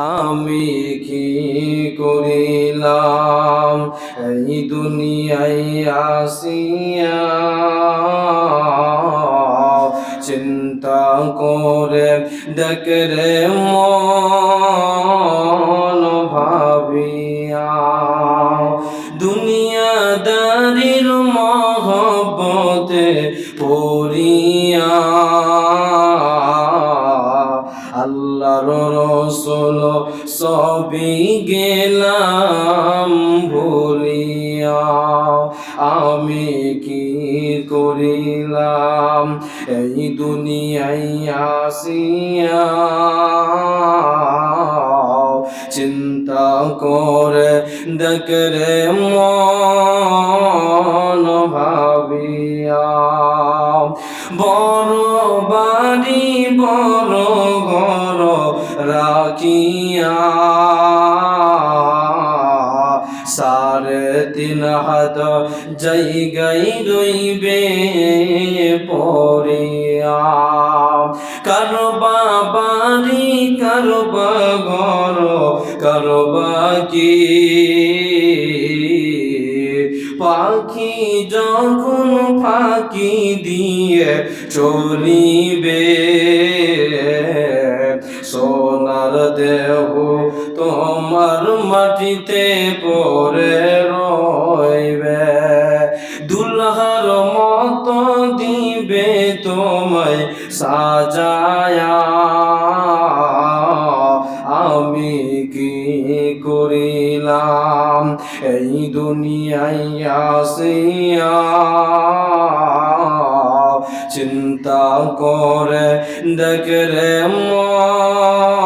আমি কি করিলাম? এই দুনিয়ায় আসিয়া চিন্তা করে দেখরে মন ভাবিয়া দুনিয়াদারির মহব্বতে পড়িয়া সবই গেলাম ভুলিয়া আমি কি করিলাম? এই দুনিয়ায় আসিয়া চিন্তা করে দেখরে মন ভাবিয়া, বড় বাড়ি, বড় ঘর রাখিয়া সাড়ে তিন হাত জায়গায় রইবে পড়িয়া। কারবা বাড়ি কারবা ঘর কারবা কি? পাখি যখন ফাঁকি দিয়ে চলিবে সোনার দেহ তোমার মাটিতে পড়ে রইবে। দুলহার মতো দিবে তোমায় সাজায়া। আমি কি করিলাম? এই দুনিয়ায় আসিয়া চিন্তা করে দেখরে মন